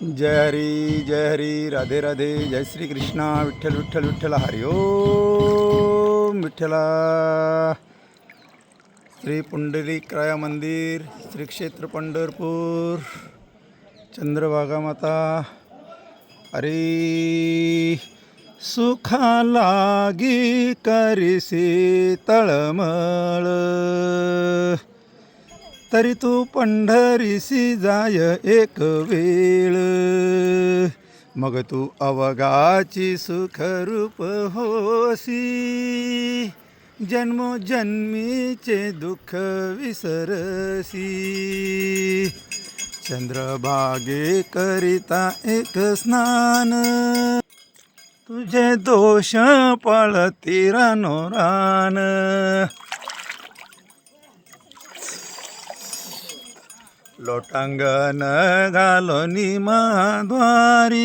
जय हरी जय हरी राधे राधे जय श्री कृष्णा विठ्ठल विठ्ठल विठ्ठल हरी ओम विठ्ठला। श्री पुंडलिकराया मंदिर श्री क्षेत्र पंढरपूर चंद्रभागा माता हरी। सुखा लागी करिसी तळमळ। तरी तू पंढरीसी जाय एक वेळ. मग तू अवगाची सुखरूप होसी जन्मोजन्मीचे दुःख विसरसी चंद्रभागे करिता एक स्नान. तुझे दोष पळती रानोरान लोटांगण घालोनी महाद्वारी.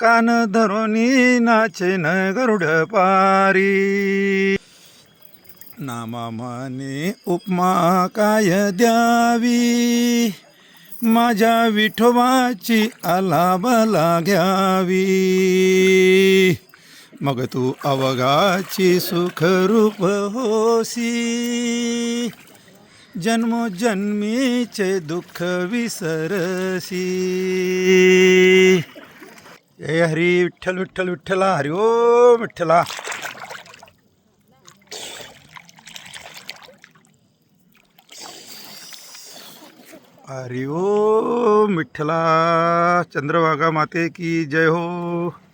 कान धरोनी नाचेन न गरुड पारी. नामा म्हणे उपमा काय द्यावी? माझ्या विठोबाची आलाबला घ्यावी मग तू अवघाची सुखरूप होसी. जन्मोजन्मीचे दुःख विसरसी. जय हरी विठ्ठल विठ्ठल विठ्ठला हरी ओम विठ्ठला. हरी ओ विठ्ठला. चंद्रभागा माते की जय हो.